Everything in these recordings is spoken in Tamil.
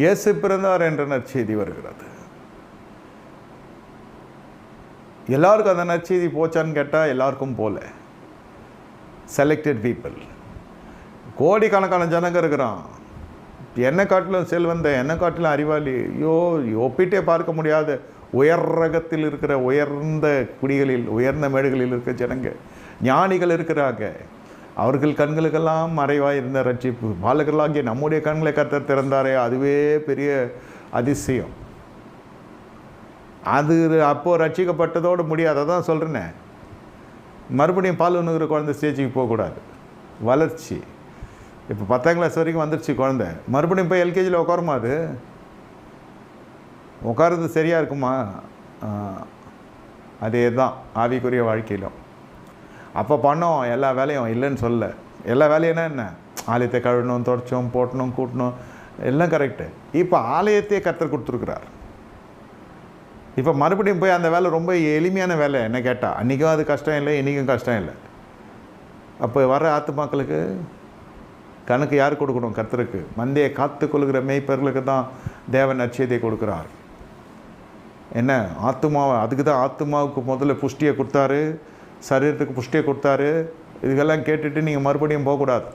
இயேசு பிறந்தார் என்ற நற்செய்தி வருகிறது. எல்லாருக்கும் அந்த நற்செய்தி போச்சான்னு கேட்டால் எல்லாருக்கும் போல. செலக்டட் பீப்புள் கோடிக்கணக்கான ஜனங்க இருக்கிறான். என்னை காட்டிலும் செல்வந்த என்னை காட்டிலும் அறிவாளி ஐயோ ஒப்பிட்டே பார்க்க முடியாத உயர் ரகத்தில் இருக்கிற உயர்ந்த குடிகளில் உயர்ந்த மேடுகளில் இருக்கிற ஜனங்க ஞானிகள் இருக்கிறாங்க. அவர்கள் கண்களுக்கெல்லாம் மறைவாக இருந்த ரட்சிப்பு. பாலகர்களாகிய நம்முடைய கண்களை கத்தர் திறந்தாரே அதுவே பெரிய அதிசயம். அது அப்போது ரட்சிக்கப்பட்டதோடு முடியாது அதான் சொல்கிறேனே மறுபடியும் பால் உண்ணுகிற குழந்தை ஸ்டேஜுக்கு போகக்கூடாது. வளர்ச்சி. இப்போ பத்தாம் கிளாஸ் வரைக்கும் வந்துருச்சு குழந்தை. மறுபடியும் போய் எல்கேஜியில் உட்காருமா அது? உட்காருறது சரியாக இருக்குமா? அதே தான் ஆவிக்குரிய வாழ்க்கையிலும். அப்போ பண்ணோம் எல்லா வேலையும் இல்லைன்னு சொல்ல எல்லா வேலையும்னா என்ன ஆலயத்தை கழுவணும் தொடச்சோம் போட்டணும் கூட்டணும் எல்லாம் கரெக்டு இப்போ ஆலயத்தையே கத்தர் கொடுத்துருக்குறார். இப்போ மறுபடியும் போய் அந்த வேலை ரொம்ப எளிமையான வேலை என்ன கேட்டால் அன்றைக்கும் அது கஷ்டம் இல்லை இன்றைக்கும் கஷ்டம் இல்லை. அப்போ வர ஆத்துமாக்களுக்கு கணக்கு யார் கொடுக்கணும் கர்த்தருக்கு? மந்தையை காத்து கொள்கிற மெய்ப்பர்களுக்கு தான் தேவன் நற்செய்தியை கொடுக்குறார். என்ன? ஆத்துமாவை அதுக்கு தான் ஆத்துமாவுக்கு முதல்ல புஷ்டியை கொடுத்தாரு. சரீரத்துக்கு புஷ்டியை கொடுத்தாரு. இதுக்கெல்லாம் கேட்டுட்டு நீங்கள் மறுபடியும் போகக்கூடாது.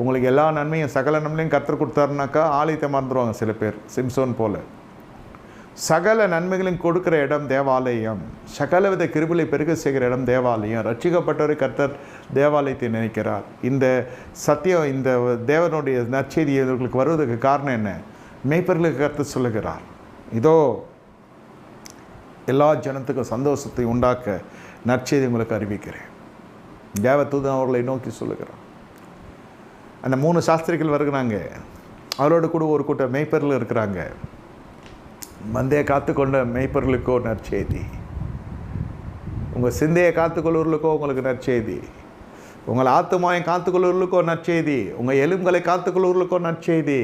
உங்களுக்கு எல்லா நன்மையும் சகல நன்மையும் கற்றுக் கொடுத்தாருனாக்கா ஆலயத்தை மறந்துடுவாங்க சில பேர் சிம்சோன் போல். சகல நன்மைகளையும் கொடுக்குற இடம் தேவாலயம். சகலவித கிருபிலை பெருக செய்கிற இடம் தேவாலயம். ரட்சிக்கப்பட்டவரை கர்த்தர் தேவாலயத்தை நினைக்கிறார். இந்த சத்தியம் இந்த தேவனுடைய நற்செய்தி இவர்களுக்கு வருவதற்கு காரணம் என்ன? மெய்ப்பர்களுக்கு கர்த்தர் சொல்லுகிறார். இதோ எல்லா ஜனத்துக்கும் சந்தோஷத்தை உண்டாக்க நற்செய்தி உங்களுக்கு அறிவிக்கிறேன். தேவதூதன் அவர்களை நோக்கி சொல்லுகிறான் அந்த மூணு சாஸ்திரிகள் வருகிறாங்க. அவரோட கூட ஒரு கூட்டம் மேய்ப்பர்கள் இருக்கிறாங்க. மந்தையை காத்துக்கொண்ட மெய்ப்பர்களுக்கோ நற்செய்தி. உங்கள் சிந்தையை காத்துக்கொள்வர்களுக்கோ உங்களுக்கு நற்செய்தி. உங்கள் ஆத்துமாயம் காத்துக்கொள்வர்களுக்கோ நற்செய்தி. உங்கள் எலும்புகளை காத்துக்கொள்வர்களுக்கோ நற்செய்தி.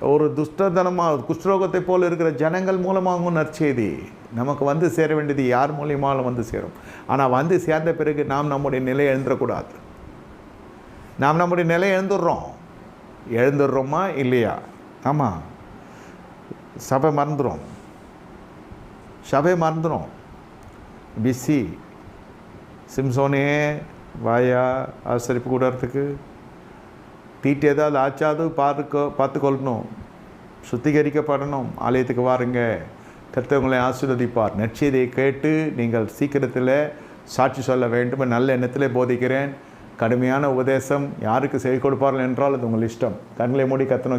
ஒரு துஷ்டதனமாக குஷ்ரோகத்தை போல் இருக்கிற ஜனங்கள் மூலமாகவும் நற்செய்தி. நமக்கு வந்து சேர வேண்டியது யார் மூலியமாலும் வந்து சேரும். ஆனால் வந்து சேர்ந்த பிறகு நாம் நம்முடைய நிலை எழுந்துடக்கூடாது நாம் நம்முடைய நிலை எழுந்துடுறோம். எழுந்துடுறோமா இல்லையா? ஆமாம் சபை மறந்துடும். சபை மறந்துடும். பிஸி. சிம்சோனே வாயா ஆசரிப்பு கூடறதுக்கு தீட்டு ஏதாவது ஆச்சாது பார்க்க பார்த்துக்கொள்ளணும். சுத்திகரிக்கப்படணும். ஆலயத்துக்கு வாருங்க. கர்த்தவங்களை ஆசீர்வதிப்பார். நற்செய்தியை கேட்டு நீங்கள் சீக்கிரத்தில் சாட்சி சொல்ல வேண்டும். நல்ல எண்ணத்தில் போதிக்கிறேன். கடுமையான உபதேசம் யாருக்கு செய்து கொடுப்பார்கள் என்றால் அது உங்கள் இஷ்டம். கண்களை மூடி கத்தணும்